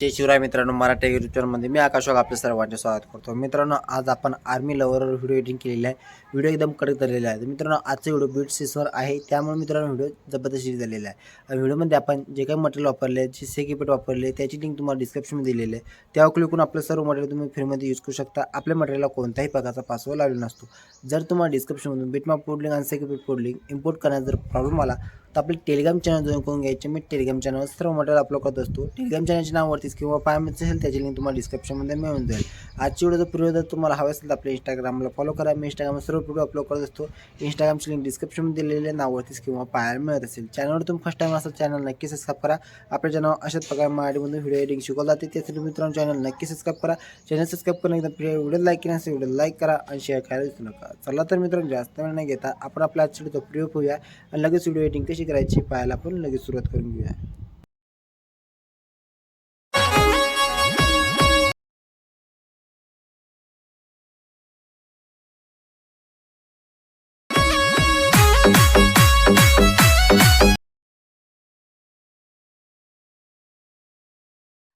जय शिवराय मित्रांनो मराठी युट्यूब चॅनलमध्ये मी आकाशवाग आपल्या सर्वांचे स्वागत करतो. मित्रांनो आज आपण आर्मी लवर व्हिडिओ एडिटिंग केलेला आहे. व्हिडिओ एकदम कडक झालेला आहे. मित्रांनो आजचा व्हिडिओ बीट सिक्सवर आहे. त्यामुळे मित्रांनो व्हिडिओ जबरदस्ती झालेला आहे. व्हिडिओमध्ये आपण जे काही मटेरियल वापरले जे सेकिपेट वापरले त्याची लिंक तुम्हाला डिस्क्रिप्शनमध्ये दिलेली आहे. त्यावर क्लिक करून आपलं सर्व मटेरियल तुम्ही फ्रीमध्ये यूज करू शकता. आपल्या मटेरियलला कोणत्याही प्रकारचा पासवर्ड लावलेला नसतो. जर तुम्हाला डिस्क्रिप्शनमधून बिटमॅप कोड लिंक आणि सेकिपेट कोड लिंक इम्पोर्ट करण्याचा जर प्रॉब्लेम आला तर आपले टेलिग्राम चॅनल जॉईन करून घ्यायचे. मी टेलिग्राम चॅनलवर सर्व मटेरियल अपलोड करत असतो. टेलिग्राम चॅनलच्या नावावरतीच किंवा पायामध्ये असेल त्याची लिंक तुम्हाला डिस्क्रिप्शनमध्ये मिळून जाईल. आजची व्हिडिओ जर पूर्वी जर तुम्हाला हवे असेल तर आपल्या इंस्टाग्रामला फॉलो करा. मी इंस्टाग्रामवर सर्व व्हिडिओ अपलोड करत असतो. इंस्टाग्रामची लिंक डिस्क्रिप्शनमध्ये दिलेल्या नावावरतीच किंवा पाहायला मिळत असेल. चॅनलवर तुम्ही फर्स्ट टाईम असाल चॅनल नक्की सबस्क्राईब करा. आपल्या चॅनल अशाच प्रकारे मराठीमधून व्हिडिओ एडिटिंग शिकवलं जाते. त्यासाठी मित्रांनो चॅनल नक्की सबस्क्राईब करा. चॅनल सबस्क्राईब करून एकदा व्हिडिओ लाईक केला असेल व्हिडिओ लाईक करा आणि शेअर करायला विसरू नका. चला तर मित्रांनो जास्त वेळ नाही घेता आपण आपल्या आजच्या व्हिडिओचा प्रयोग होऊया आणि लगेच व्हिडिओ एडिटिंग कशी करायची पाहायला आपण लगेच सुरुवात करून घेऊया.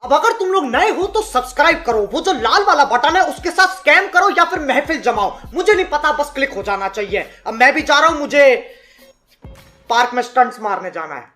अब अगर तुम लोग नए हो तो सब्सक्राइब करो। वो जो लाल वाला बटन है, उसके साथ स्कैम करो या फिर महफिल जमाओ। मुझे नहीं पता, बस क्लिक हो जाना चाहिए। अब मैं भी जा रहा हूँ, मुझे पार्क में स्टंट्स मारने जाना है।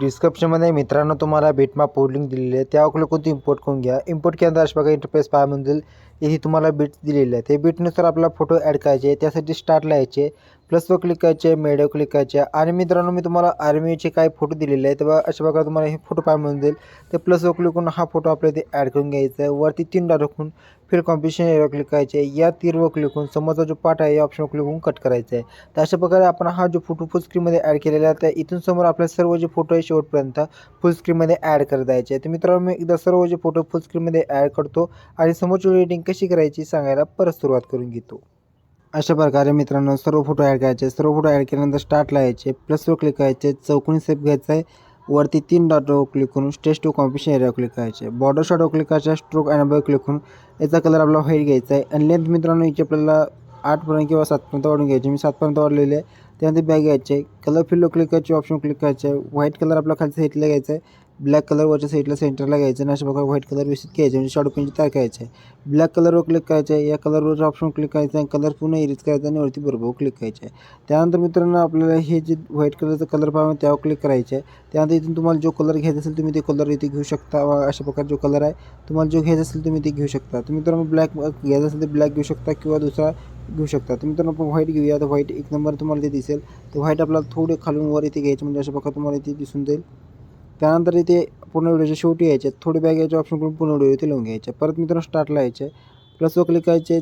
डिस्क्रिप्शनमध्ये मित्रांनो तुम्हाला बीटमॅप कोड लिंक दिलेली आहे. त्या क्लिक तुम्ही इम्पोर्ट करून घ्या. इम्पोर्ट केल्यानंतर अशा बघा इंटरफेस पाहा म्हणजे इथे तुम्हाला बीट दिलेले आहे ते बीटनुसार आपला फोटो ॲड करायचे त्यासाठी स्टार्टला यायचे प्लसवर क्लिक करायचे मेडिओ क्लिक करायचे आणि मित्रांनो मी तुम्हाला आर्मीचे काही फोटो दिलेले आहेत. तेव्हा अशा प्रकारे तुम्हाला हे फोटो पाहा म्हणून जाईल. तर प्लसवर क्लिक करून हा फोटो आपल्या इथे ॲड करून घ्यायचा आहे. वरती तीन डॉट राखून फिर कॉम्पिटिशन एरिया क्लिक करायचे या तीरवर क्लिक करून समोरचा जो पार्ट आहे या ऑप्शनवर क्लिक करून कट करायचा आहे. तर अशा प्रकारे आपण हा जो फोटो फुल स्क्रीनमध्ये ॲड केलेला आहे त्या इथून समोर आपल्या सर्व जे फोटो आहे शेवटपर्यंत फुल स्क्रीनमध्ये ॲड करत द्यायचे तर मित्रांनो मी एकदा सर्व जे फोटो फुल स्क्रीनमध्ये ॲड करतो आणि समोरची एडिटिंग कशी करायची सांगायला परत सुरुवात करून घेतो. अशा प्रकारे मित्रांनो सर्व फोटो ॲड करायचे. सर्व फोटो ॲड केल्यानंतर स्टार्टला यायचे. प्लसवर क्लिक करायचे. चौकोनी सेप घ्यायचा आहे. वरती तीन डॉटवर क्लिक करून stage two competition area click करायचे. बॉर्डर शॉटवर क्लिक करायचा. स्ट्रोक अॅनबल क्लिक करून याचा कलर आपला व्हाईट घ्यायचा आहे. आणि लेंथ मित्रांनो याची आपल्याला आठपर्यंत किंवा सातपर्यंत वाढून घ्यायची. मी सातपर्यंत वाढलेले आहे. त्यानंतर बॅग घ्यायचे. कलर फिल्डवर क्लिक करायचे. ऑप्शन क्लिक करायचे. व्हाईट कलर आपला खालच्या साईडला घ्यायचा आहे. ब्लॅक कलरवरच्या साईडला सेंटरला घ्यायचं आणि अशा प्रकारे व्हाईट कलर व्यवस्थित घ्यायचे म्हणजे शॉर्ट पेनची तयार करायचं. आहे ब्लॅक कलरवर क्लिक करायचं आहे या कलरवर ऑप्शन क्लिक करायचं आहे कलर पूर्ण इरेज करायचा आणि वरती बरोबर क्लिक करायचं. आहे त्यानंतर मित्रांनो आपल्याला हे जे व्हाईट कलरचं कलर पाहिजे त्यावर क्लिक करायचे आहे त्यानंतर इथून तुम्हाला जो कलर घ्यायचा असेल तुम्ही ते कलर इथे घेऊ शकता. व अशा प्रकारे जो कलर आहे तुम्हाला जो घ्यायचा असेल तुम्ही ते घेऊ शकता. तुम्ही तर ब्लॅक घ्यायचा असेल तर ब्लॅक घेऊ शकता किंवा दुसरा घेऊ शकता. तुम्ही तर आपण व्हाईट घेऊया. तर व्हाईट एक नंबर तुम्हाला ते दिसेल. तर व्हाईट आपल्याला थोडे खालून वर इथे घ्यायचे म्हणजे अशा प्रकारे तुम्हाला इथे दिसून जाईल. त्यानंतर इथे पूर्ण व्हिडिओच्या शेवटी यायचे. थोडे बॅग यायचे ऑप्शन करून पूर्ण व्हिडिओ इथे लावून घ्यायचे. परत मित्रांनो स्टार्टला यायचे. प्लसवर क्लिक करायचे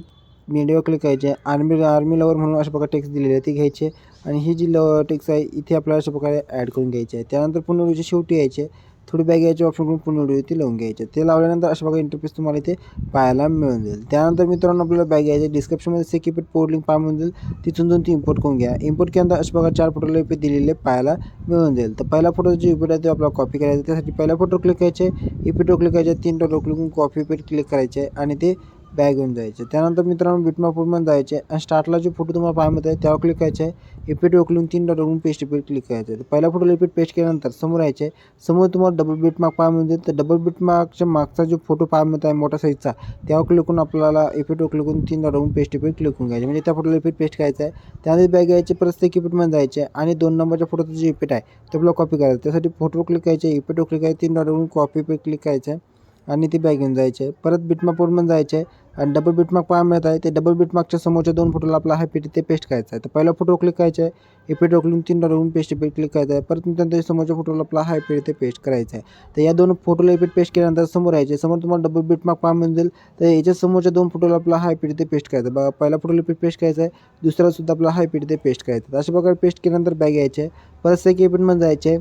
मीडियावर क्लिक करायचे. आर्मी आर्मी लवर म्हणून अशा प्रकारे टेक्स्ट दिलेले आहे ते घ्यायचे. आणि ही जी ल टेक्स्ट आहे इथे आपल्याला अशा प्रकारे ॲड करून घ्यायचे आहे. त्यानंतर पूर्ण व्हिडिओच्या शेवटी यायचे. थोडी बॅग यायची ऑप्शन करून पूर्ण व्हिडिओ ती लावून घ्यायची. ते लावल्यानंतर अशा प्रकारे इंटरफेस तुम्हाला इथे पाहायला मिळून जाईल. त्यानंतर मित्रांनो आपल्याला बॅग यायचे डिस्क्रिप्शनमध्ये सेकिपेट पोर्ट लिंक पाहा मिळून जाईल. तिथून जाऊन ती इम्पोर्ट करून घ्या. इम्पोर्ट केल्यानंतर अशा प्रकारे चार फोटोला इपे दिलेले पाहायला मिळून जाईल. तर पहिला फोटो जे इपेट आहे तो आपल्याला कॉपी करायचा त्यासाठी पहिला फोटो क्लिक करायचे. इपेटो क्लिक करायचे. तीन टोटो क्लिक करून कॉपी पेट क्लिक करायचे आणि ते बॅग घेऊन जायचे. त्यानंतर मित्रांनो बिटमापूरमध्ये जायचे. आणि स्टार्टला जे फोटो तुम्हाला पाहायला मिळत आहे त्यावर क्लिक करायचे. आहे इफेक्ट उकलून तीन डॉट करून पेस्ट इफेक्ट क्लिक करायचं पहिला फोटोला इफेक्ट पेस्ट केल्यानंतर समोर यायचे. समोर तुम्हाला डबल बीट मार्क पाहा मिळते तर डबल बीट मार्कच्या मागचा जो फोटो पाहा मिळत आहे मोठा साईजचा त्यावर क्लिक करून आपल्याला इफेक्ट उकलून तीन डॉट करून पेस्ट इफेक्ट क्लिक करून घ्यायचे. म्हणजे त्या फोटोला इफेक्ट पेस्ट करायचं आहे. त्यानंतर बॅग यायचे परत ते इफेक्टमध्ये जायचे आणि दोन नंबरच्या फोटोचा जे इफेक्ट आहे ते आपल्याला कॉपी करायचं. त्यासाठी फोटो क्लिक करायचे इफेक्ट क्लिक आहे तीन डॉट करून कॉपी पे क्लिक करायचं आहे आणि ती बॅग घेऊन जायचे. परत बिटमार्क पोर्टमध्ये जायचे. आणि डबल बिटमार्क पाहायला मिळत आहे. ते डबल बिटमार्कच्या समोरच्या दोन फोटोला आपला हा पेटी ते पेस्ट करायचा आहे. तर पहिला फोटो क्लिक करायचा आहे. इफेक्ट ओकलून तीन रूम पेस्ट पेट क्लिक करायचा आहे. परत त्यानंतर समोरच्या फोटोला आपला हा पेट ते पेस्ट करायचा आहे. तर या दोन फोटोला पेट पेस्ट केल्यानंतर समोर यायचे. समोर तुम्हाला डबल बिटमार्क पाहायला मिळून जाईल तर याच्या समोरच्या दोन फोटोला आपला हाय पेट ते पेस्ट करायचा बघा पहिला फोटोला इफेक्ट पेस्ट करायचा आहे. दुसरा सुद्धा आपला हाय पेट ते पेस्ट करायचा आहे. अशा प्रकारे पेस्ट केल्यानंतर बॅग यायचे. परत सेक इफेक्टमध्ये जायचे.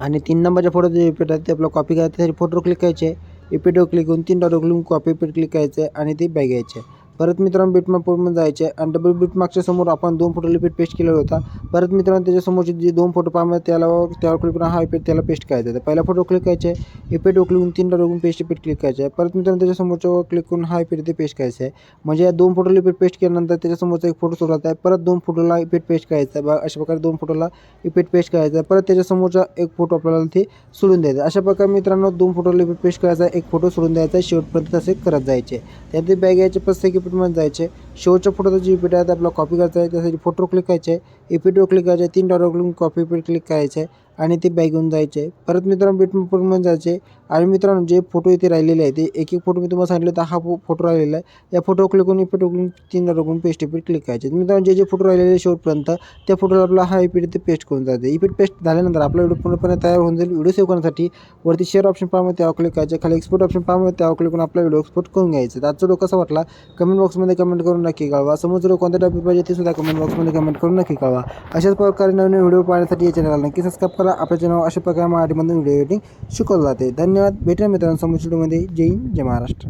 आणि तीन नंबरच्या फोटो जे इफेक्ट आहे ते आपला कॉपी करायचं. त्यासाठी फोटो क्लिक करायचे. इफेक्टवर क्लिक करून तीन dot click copy paste click करायचं आहे आणि ते बॅग यायचे परत मित्रांनो बिटमार्क पूर्ण जायचे आणि डबल बिटमार्कच्या समोर आपण दोन फोटो लिपीट पेस्ट केलेला होता. परत मित्रांनो त्याच्यासमोरचे जे दोन फोटो पाहणार त्याला त्यावर क्लिक करून हा इपेट त्याला पेस्ट करायचा आहे. पहिला फोटो क्लिक करायचे इपेट उकलून तीन डॉट पेस्ट इपेट क्लिक करायचे आहे. परत मित्रांनो त्याच्यासमोरच्या क्लिक करून हा इपेट ते पेस्ट करायचं आहे. म्हणजे या दोन फोटो लिपीट पेस्ट केल्यानंतर त्याच्यासमोरचा एक फोटो सोडायचा आहे. परत दोन फोटोला इपेट पेस्ट करायचा आहे. अशा प्रकारे दोन फोटोला इपेट पेस्ट करायचा आहे. परत त्याच्यासमोरचा एक फोटो आपल्याला ते सोडून द्यायचा अशा प्रकारे मित्रांनो दोन फोटो लिपीट पेस्ट करायचा आहे. एक फोटो सोडून द्यायचा शेवटपर्यंत तसे करत जायचे. त्यात ते बॅग घ्यायचे की एक इफेक्टमध्ये जायचे शेवटच्या फोटोचा जे इफेक्ट आहे ते आपल्याला कॉपी करायचा आहे त्यासाठी फोटो क्लिक करायचे इफेक्टवर क्लिक करायचे तीन dot click copy effect click करायचे आणि ते बॅग घेऊन जायचे. परत मित्रांनो बिटमध्ये जायचे. आणि मित्रांनो जे फोटो इथे राहिलेले आहे ते एक एक फोटो मी तुम्हाला सांगितलं तर हा फो- फोटो राहिलेला आहे. या फोटो क्लिक करून इफेक्ट क्लिक तीन डॉट पेस्ट इफेक्ट क्लिक करायचे. मित्रांनो जे जे फोटो राहिलेले शेवटपर्यंत त्या फोटोला आपला हा इपीट ते पेस्ट करून जाते. इपीट पेस्ट झाल्यानंतर आपला व्हिडिओ पूर्णपणे तयार होऊन जाईल. व्हिडिओ सेव्ह करण्यासाठी वरती शेअर ऑप्शन पाहामध्ये त्यावर क्लिक करायचे. खाली एक्सपोर्ट ऑप्शन पाहामध्ये त्यावर क्लिक करून आपला व्हिडिओ एक्सपोर्ट करून घ्यायचा. आजचा व्हिडिओ कसा वाटला? कमेंट बॉक्समध्ये कमेंट करून नक्की कळवा. समोर जर कोणत्या टॉपिक पाहिजे ते सुद्धा कमेंट बॉक्समध्ये कमेंट करून नक्की कळवा. अशाच प्रकारे नवीन व्हिडिओ पाहण्यासाठी या चॅनलला नक्की सबस्क्राईब करा आपल्या चॅनल अशा प्रकारे मराठीमधून व्हिडिओ एडिटिंग शिकवलं जाते. धन्यवाद. भेटूया मित्रांनो समोर व्हिडिओमध्ये जय हिंद जय महाराष्ट्र.